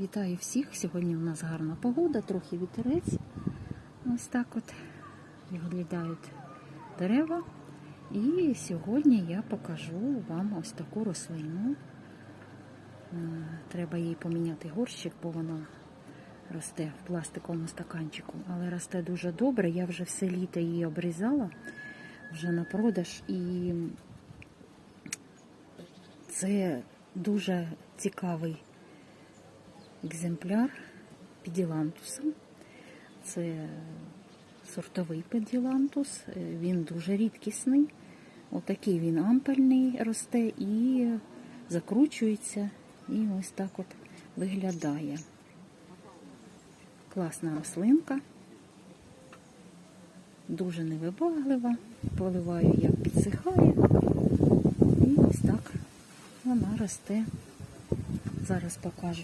Вітаю всіх! Сьогодні у нас гарна погода, трохи вітерець. Ось так от виглядають дерева. І сьогодні я покажу вам ось таку рослину. Е, Треба їй поміняти горщик, бо вона росте в пластиковому стаканчику. Але росте дуже добре. Я вже все літо її обрізала вже на продаж. І це дуже цікавий екземпляр піділантуса. Це сортовий піділантус, він дуже рідкісний. Отакий він ампельний росте і закручується, і ось так от виглядає. Класна рослинка, дуже невибаглива. Поливаю, як підсихає. І ось так вона росте. Зараз покажу.